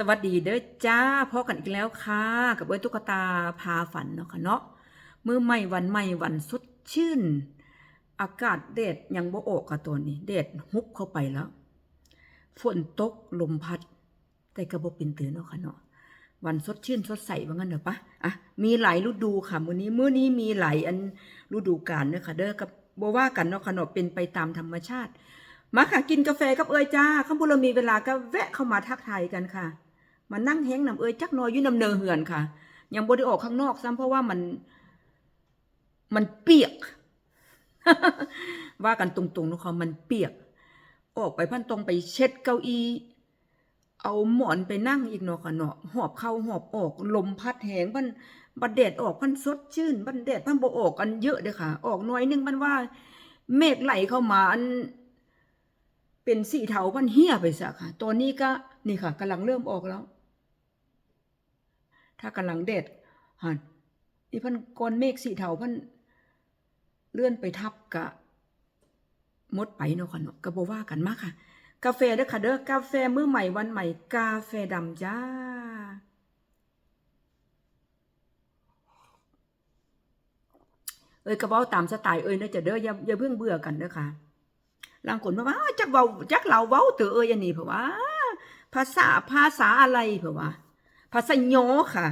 สวัสดีเด้อจ้าพอกันอีกแล้วค่ะ กับเอ้ยตุ๊กตาพาฝันเนาะค่ะเนาะมือใหม่วันใหม่วันสดชื่น อากาศเด็ดยังบ่ออกค่ะตัวนี้ เด็ดฮุบเข้าไปแล้ว ฝนตกลมพัด แต่ก็บ่เป็นตื่นเนาะค่ะเนาะวันสดชื่นสดใสว่างั้นเด้อปะอะมีหลายฤดูค่ะมื้อนี้มื้อนี้มีหลายอันฤดูกาลเด้อค่ะ เด้อกับบ่ว่ากันเนาะค่ะเนาะเป็นไปตามธรรมชาติมาค่ะกินกาแฟกับเอ้ยจ้าข้างบนเรามีเวลาก็แวะเข้ามาทักทายกันค่ะ มานั่งแห้งนำเอ้ยจักน้อยอยู่นำเนอเหือนค่ะ ยังบ่ได้ออกข้างนอกซ้ำเพราะว่ามัน มันเปียก ว่ากันตรงๆนะคะมันเปียก ออกไปพันตรงไปเช็ดเก้าอี้เอาหมอนไปนั่งอีกเนาะค่ะเนาะหอบเข้าหอบออกลมพัดแหงพันบัดแดดออกพันสดชื่นบัดแดดพันบ่ออกอันเยอะเด้อค่ะ ออกหน้อยหนึงมันว่า เมฆไหลเข้ามาอัน เป็นสีเทาพันเหี่ยไปซะค่ะตัวนี้ก็นี่ค่ะกำลังเริ่มออกแล้ว ถ้ากำลังเด็ดหันนี่พันก้อนเมฆสีเทาพันเลื่อนไปทับกะมดไปเนาะค่ะเนาะก็บ่ว่ากันมากค่ะ กาแฟเด้อค่ะเด้อกาแฟมื้อใหม่วันใหม่ กาแฟดำจ้าเอ้ยกระเป๋าตามสไตล์เอ้ยนะจะเด้ออย่าอย่าเพิ่งเบื่อกันเด้อค่ะลางคนมาว่าอ้าวจักเว้าจักเราเว้าเตอเอ้ยอันนี้เพราะว่า ภาษาภาษาอะไรเพราะว่า ภาษาโยค่ะ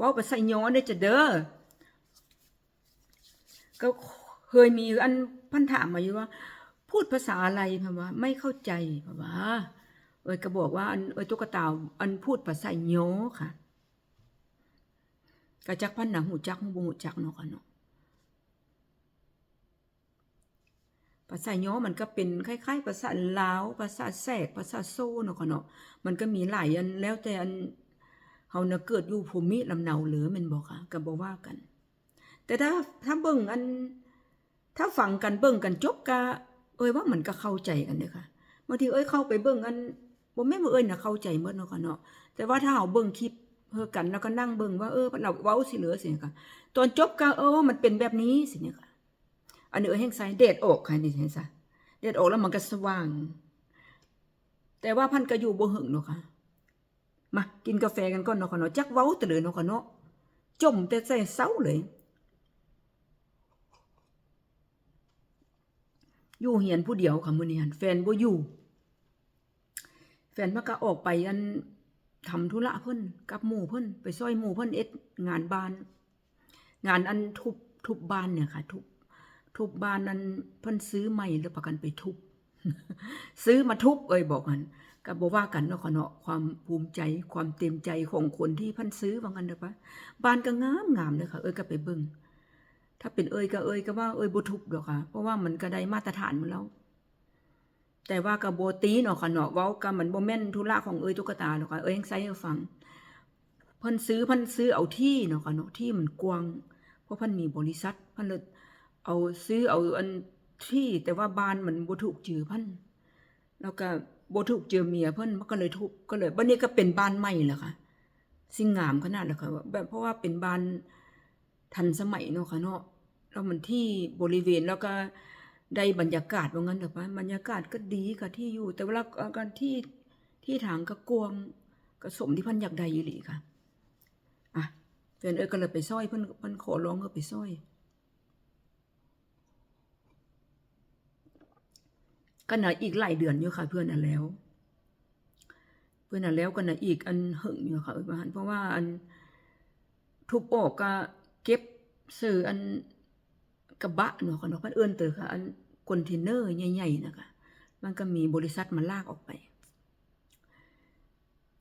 ว้าภาษาโยเนี่ยจะเด้อก็เคยมีอันพันถามมาอยู่ว่า พูดภาษาอะไรพะว่าไม่เข้าใจพะว่าเอ้ยก็บอกว่าอันเอ้ยตุ๊กตาอันพูดภาษาโยค่ะก็จักพันหนังหูจักหูบ่หูจักเนาะค่ะเนาะภาษาย้อมันก็เป็นคล้ายๆภาษาลาวภาษาแสกภาษาโซ่เนาะค่ะเนาะมันก็มีหลายอันแล้วแต่อัน เฮาน่ะเกิดอยู่ภูมิลำเนาหลือม่นบ่ค่ะก็บ่ว่ากัน แต่ถ้าถ้าเบิ่งอัน ถ้าฟังกันเบิ่งกันจบก็เอ้ยว่ามันก็เข้าใจกันเด้อค่ะบางทีเอ้ยเข้าไปเบิ่งอันบ่แม่นว่าเอ้ยน่ะเข้าใจหมดเนาะค่ะเนาะแต่ว่าถ้าเฮาเบิ่งคลิปเฮอกันแล้วก็นั่งเบิ่งว่าเออเราเว้าสิเหลือสิค่ะตอนจบก็เออมันเป็นแบบนี้สิเนี่ยค่ะอันนี้เออแห้งใสเดดออกค่ะนี่เห็นซะเดดออกแล้วมันก็สว่าง แต่ว่าพันก็อยู่บ่หึงเนาะค่ะ มากินกาแฟกันก่อนเนาะค่ะเนาะจักเว้าต่เลยเนาะค่ะเนาะจมแต่ใส่เซาเลย อยู่เหียนผู้เดียวค่ะมื้อนี้หันแฟนบ่อยู่ แฟนมันก็ออกไปอันทำธุระเพิ่นกับหมู่เพิ่นไปซอยหมู่เพิ่นเอ็ดงานบ้าน งานอันทุบทุบบ้านเนี่ยค่ะ ทุบทุบบ้านนั้นเพิ่นซื้อใหม่แล้วประกันไปทุบ ซื้อมาทุบเอ้ยบอกกัน ก็บ่ว่ากันเนาะค่ะเนาะความภูมิใจความเต็มใจของคนที่พิ่นซื้อว่างั้นเด้อปะบ้านก็งามงามเลยค่ะเอ้ยก็ไปเบิ่งถ้าเป็นเอ้ยก็เอ้ยก็ว่าเอ้ยบ่ทุบดอกค่ะ เพราะว่ามันก็ได้มาตรฐานหมดแล้ว แต่ว่าก็บ่ตีเนาะค่ะเนาะเว้าก็มันบ่แม่นธุระของเอ้ยตุ๊กตาหรอกค่ะเอ้ยยังใส่ให้ฟังเพิ่นซื้อเพิ่นซื้อเอาที่เนาะค่ะเนาะที่มันกว้างเพราะเพิ่นมีบริษัทเพิ่นเลยเอาซื้อเอาอันที่แต่ว่าบ้านมันบ่ถูกจือพิ่นแล้วก็ บถูกเจอเมียเพิ่นมันก็เลยทุบก็เลยบัดนี้ก็เป็นบ้านใหม่แล้วค่ะ สิ่งงามขนาดแล้วค่ะแบบเพราะว่าเป็นบ้านทันสมัยเนาะค่ะเนาะแล้วมันที่บริเวณแล้วก็ได้บรรยากาศว่างั้นเถอะปะบรรยากาศก็ดีกับที่อยู่ แต่เวลาการที่ที่ทางก็กวงก็สมที่เพิ่นอยากได้ยู่หลีค่ะอะแฟนเอ้ยก็เลยไปซอยเพิ่นเพิ่นขอร้องก็ไปซอย ก็น่ะอีกหลายเดือนอยู่ค่ะ เพื่อนอันแล้ว เพื่อนอันแล้วก็น่ะอีกอันหึงอยู่ค่ะว่าหั่นเพราะว่าอันทุบออกก็เก็บซื้ออันกระบะเนาะค่ะเนาะพิ่นเอิ้อนเตอค่ะ อันคอนเทนเนอร์ใหญ่ๆนะคะมันก็มีบริษัทมาลากออกไป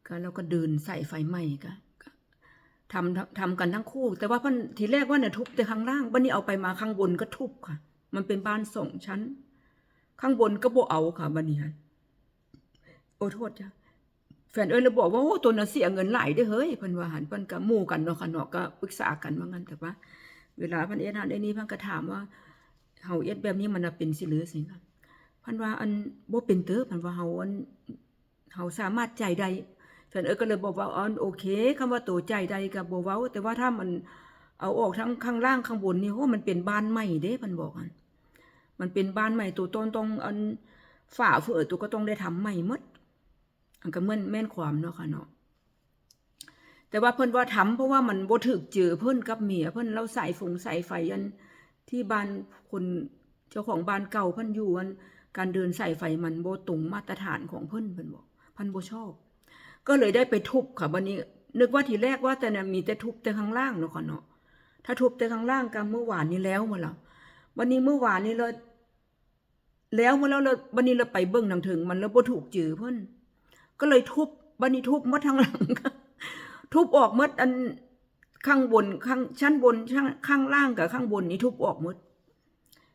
ก็แล้วก็เดินใส่ไฟไหม้ก็ทำทำกันทั้งคู่ แต่ว่าพิ่นทีแรกว่าเนี่ยทุบแต่ข้างล่างบัดนี้เอาไปมาข้างบนก็ทุบค่ะ มันเป็นบ้านสองชั้น ข้างบนก็บ่เอาค่ะบัดนี้หั่นโอ้โทษจ้ะแฟนเอ้ยเลยบอกว่าโอ้ตัวน่ะเสียเงินหลายเด้อเฮ้ยเพิ่นว่าหันเพิ่นก็หมู่กันเนาะค่ะเนาะก็ปรึกษากันว่างั้นแต่ว่า เวลาเพิ่นเอ็ดนั่นเอ็ดนี้เพิ่นก็ถามว่าเฮาเอ็ดแบบนี้มันน่ะเป็นสิหรือสิค่ะเพิ่นว่าอันบ่เป็นเด้อเพิ่นว่าเฮาอันเฮาสามารถใจ่ายได้แฟนเอ้ยก็เลยบอกว่าอ๋อโอเคคำว่าตัวจ่ายได้ก็บ่เว้า แต่ว่าถ้ามันเอาออกทั้งข้างล่างข้างบนนี่โหมันเป็นบ้านใหม่เด้เพิ่นบอกหั่น มันเป็นบ้านใหม่ตัวต้นต้องอันฝาเฟือตัวก็ต้องได้ทำใหม่มดอันก็เมื่อนแม่นความเนาะค่ะเนาะแต่ว่าเพิ่นว่าทำเพราะว่ามันบ่ถึกเจอเพิ่นกับเมียเพิ่นเราใสายฝงใสายไฟอันที่บ้านคนเจ้าของบ้านเก่าเพิ่นอยู่อันการเดินใสายไฟมันบ่ตรงมาตรฐานของเพิ่นเพิ่นบอกเพิ่นบ่ชอบ ก็เลยได้ไปทุบค่ะบัดนี้ นึกว่าทีแรกว่าแต่น่ะมีแต่ทุบแต่ข้างล่างเนาะค่ะเนาะถ้าทุบแต่ข้างล่างก็เมื่อวานนี้แล้วมาแล้ววันนี้เมื่อวานนี้เรา แล้วเมาแล้วเราวันนี้เราไปเบิ่งนำถึง มันแล้วบ่ถูกจือเพิ่นก็เลยทุบบัดนี้ทุบมดทั้งหลัง ทุบออกมดอันข้างบนข้างชั้นบนข้างข้างล่างกับข้างบนนี้ทุบออกมด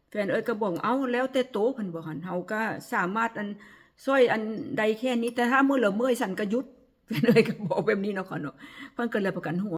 แฟนเอ้ยก็บอกเอาแล้วแต่โตเพิ่นบอกหันเฮาก็สามารถอันซอยอันใดแค่นี้แต่ถ้าเมื้อละเมื่อยสั่นก็ยุดแฟนเอ้ยก็บอกแบบนี้เนาะค่ะเนาะเพิ่นก็เลยประกันหัว